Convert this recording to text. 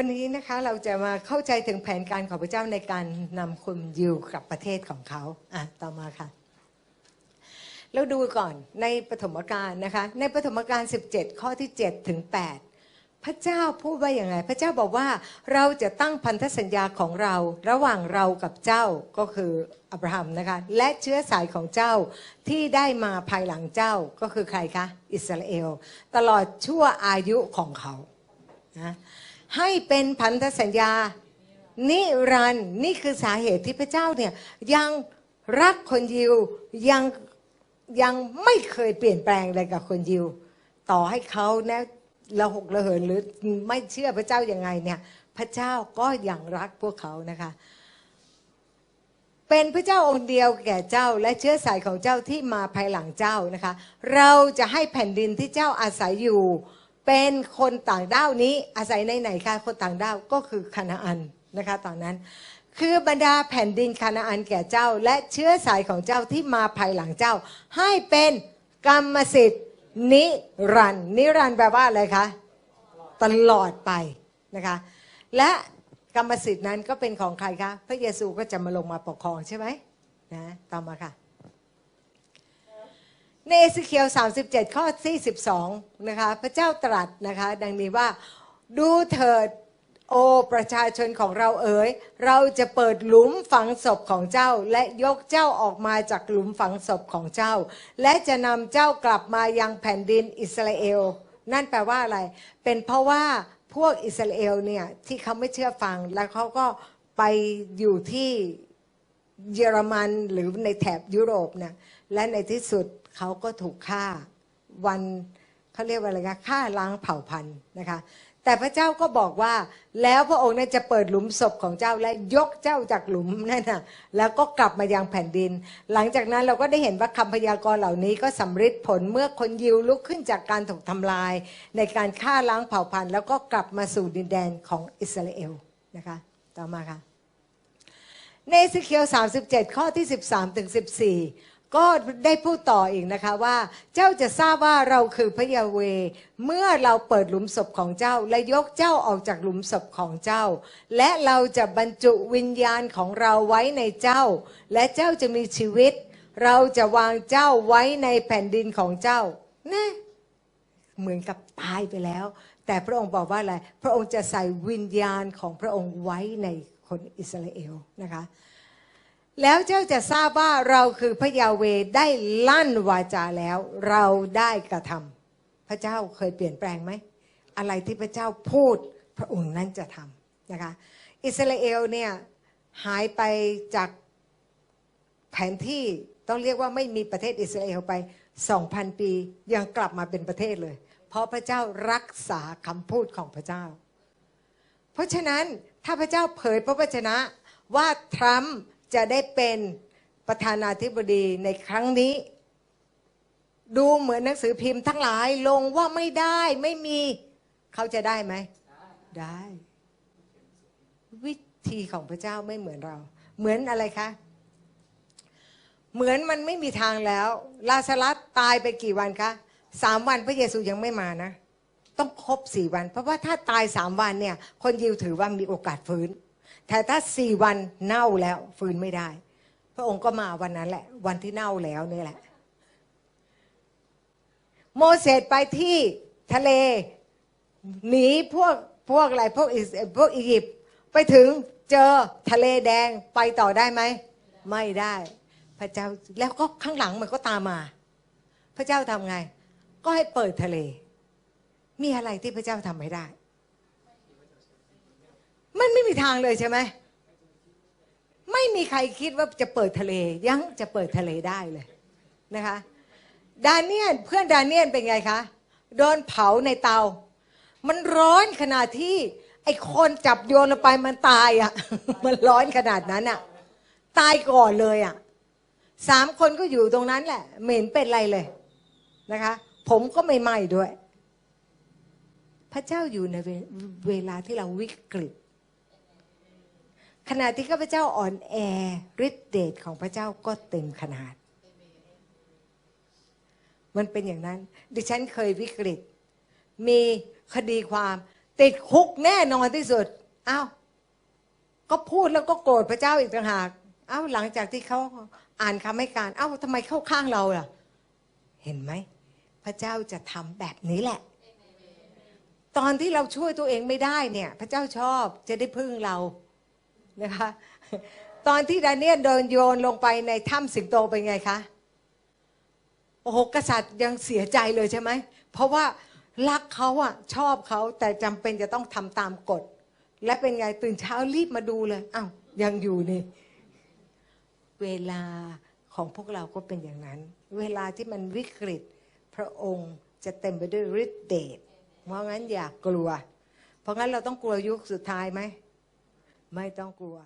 วันนี้นะคะเราจะมาเข้าใจถึงแผนการของพระเจ้าในการนำคนยิวกลับประเทศของเขาอะต่อมาค่ะ เราดูก่อนในปฐมกาลนะคะ ในปฐมกาล 17 ข้อที่ 7 ถึง 8 พระเจ้าพูดว่าอย่างไง พระเจ้าบอกว่าเราจะตั้งพันธสัญญาของเรา ระหว่างเรากับเจ้าก็คืออับราฮัมนะคะ และเชื้อสายของเจ้าที่ได้มาภายหลังเจ้าก็คือใครคะ อิสราเอล ตลอดชั่วอายุของเขานะ ให้เป็นพันธสัญญา นิรันดร์นี่คือสาเหตุที่พระเจ้าเนี่ยยังรักคนยิวยังยังไม่เคยเปลี่ยนแปลงอะไรกับคนยิว ต่อให้เขาเนี่ยระหกระเหินหรือไม่เชื่อพระเจ้ายังไงเนี่ย พระเจ้าก็ยังรักพวกเขานะคะ เป็นพระเจ้าองค์เดียวแก่เจ้าและเชื้อสายของเจ้าที่มาภายหลังเจ้านะคะ เราจะให้แผ่นดินที่เจ้าอาศัยอยู่ เป็นคนต่างด้าวนี้อาศัยในไหนคะคนต่างด้าวก็คือคานาอันนะคะตอนนั้น คือบรรดาแผ่นดินคานาอันแก่เจ้า และเชื้อสายของเจ้าที่มาภายหลังเจ้า ให้เป็นกรรมสิทธิ์นิรันนิรันแปลว่าอะไรคะตลอดไปนะคะและกรรมสิทธิ์นั้นก็เป็นของใครคะพระเยซูก็จะมาลงมาปกครองใช่ไหมนะต่อมาค่ะ ในเอสเคียว 37 ข้อที่12นะคะ พระเจ้าตรัสนะคะ ดังนี้ว่า ดูเถิดโอประชาชนของเราเอ๋ย เราจะเปิดหลุมฝังศพของเจ้า และยกเจ้าออกมาจากหลุมฝังศพของเจ้า และจะนำเจ้ากลับมายังแผ่นดินอิสราเอล นั่นแปลว่าอะไร เป็นเพราะว่าพวกอิสราเอลเนี่ยที่เขาไม่เชื่อฟังแล้วเขาก็ไปอยู่ที่ เยอรมันหรือในแถบยุโรปนี่ยและในที่สุดเขาก็ถูกฆ่าวันเขาเรียกว่าอะไรคะฆ่าล้างเผ่าพันธุ์นะคะแต่พระเจ้าก็บอกว่าแล้วพระองค์นั้นจะเปิดหลุมศพของเจ้าและยกเจ้าจากหลุมนั่นนะแล้วก็กลับมายังแผ่นดิน หลังจากนั้นเราก็ได้เห็นว่าคำพยากรณ์เหล่านี้ก็สำฤทธิ์ผลเมื่อคนยิวลุกขึ้นจากการถูกทำลาย ในการฆ่าล้างเผ่าพันธุ์ แล้วก็กลับมาสู่ดินแดนของอิสราเอลนะคะต่อมาค่ะ ในเอสเคียว 37 ข้อที่ 13ถึง14 ก็ได้พูดต่ออีกนะคะว่า เจ้าจะทราบว่าเราคือพระยาเว เมื่อเราเปิดหลุมศพของเจ้า และยกเจ้าออกจากหลุมศพของเจ้า และเราจะบรรจุวิญญาณของเราไว้ในเจ้า และเจ้าจะมีชีวิต เราจะวางเจ้าไว้ในแผ่นดินของเจ้านะเหมือนกับตายไปแล้ว แต่พระองค์บอกว่าอะไร พระองค์จะใส่วิญญาณของพระองค์ไว้ใน คนอิสราเอลนะคะแล้วเจ้าจะทราบว่าเราคือพระยาเวได้ลั่นวาจาแล้ว เราได้กระทำพระเจ้าเคยเปลี่ยนแปลงไหม อะไรที่พระเจ้าพูดพระองค์นั้นจะทำนะคะอิสราเอลเนี่ยหายไปจากแผนที่ต้องเรียกว่าไม่มีประเทศอิสราเอลไป 2,000 ปียังกลับมาเป็นประเทศเลย เพราะพระเจ้ารักษาคำพูดของพระเจ้า เพราะฉะนั้น ถ้าพระเจ้าเผยพระวจนะว่าทรัมป์จะได้เป็นประธานาธิบดีในครั้งนี้ ดูเหมือนหนังสือพิมพ์ทั้งหลายลงว่าไม่ได้ไม่มีเขาจะได้ไหมได้ วิธีของพระเจ้าไม่เหมือนเรา เหมือนอะไรคะเหมือนมันไม่มีทางแล้ว ลาซารัสตายไปกี่วันคะสามวันพระเยซูยังไม่มานะ ต้องครบสี่วัน เพราะว่าถ้าตายสามวันเนี่ย คนยิวถือว่ามีโอกาสฟื้น แต่ถ้าสี่วันเน่าแล้วฟื้นไม่ได้ พระองค์ก็มาวันนั้นแหละ วันที่เน่าแล้วนี่แหละ โมเสสไปที่ทะเลหนีพวกพวกอะไรพวกอิพวกอียิปต์ไปถึงเจอทะเลแดงไปต่อได้ไหม ไม่ได้ พระเจ้าแล้วก็ข้างหลังมันก็ตามมา พระเจ้าทำไง ก็ให้เปิดทะเล มีอะไรที่พระเจ้าทำไม่ได้ มันไม่มีทางเลยใช่ไหม ไม่มีใครคิดว่าจะเปิดทะเล ยังจะเปิดทะเลได้เลยนะคะ ดาเนียนเพื่อนดาเนียนเป็นไงคะ โดนเผาในเตา มันร้อนขนาดที่ ไอ้คนจับโยนลงไปมันตายอะ่ะ มันร้อนขนาดนั้นอะ่ะ ตายก่อนเลยอะ่ะสามคนก็อยู่ตรงนั้นแหละ เหม็นเป็นไรเลยนะคะ ผมก็ไม่ไหม้ด้วย พระเจ้าอยู่ในเวเวลาที่เราวิกฤต ขณะที่ข้าพเจ้าอ่อนแอฤทธิเดชของพระเจ้าก็เต็มขนาด มันเป็นอย่างนั้น ดิฉันเคยวิกฤต มีคดีความ ติดคุกแน่นอนที่สุดอ้าวก็พูดแล้วก็โกรธพระเจ้าอีกต่างหากอ้าวหลังจากที่เขาอ่านคำให้การอ้าวทำไมเข้าข้างเราล่ะ เห็นไหม พระเจ้าจะทำแบบนี้แหละ ตอนที่เราช่วยตัวเองไม่ได้เนี่ย พระเจ้าชอบจะได้พึ่งเรานะคะ ตอนที่ดาเนียลโดนโยนลงไปในถ้ำสิงโตเป็นไงคะโอ้โหกษัตริย์ยังเสียใจเลยใช่ไหมเพราะว่ารักเขาอะชอบเขาแต่จำเป็นจะต้องทำตามกฎ และเป็นไงตื่นเช้ารีบมาดูเลยอ้าวยังอยู่นี่ เวลาของพวกเราก็เป็นอย่างนั้น เวลาที่มันวิกฤต พระองค์จะเต็มไปด้วยฤทธิเดช เพราะงั้นอย่ากกลัว เพราะงั้นเราต้องกลัวยุคสุดท้ายไหม ไม่ต้องกลัว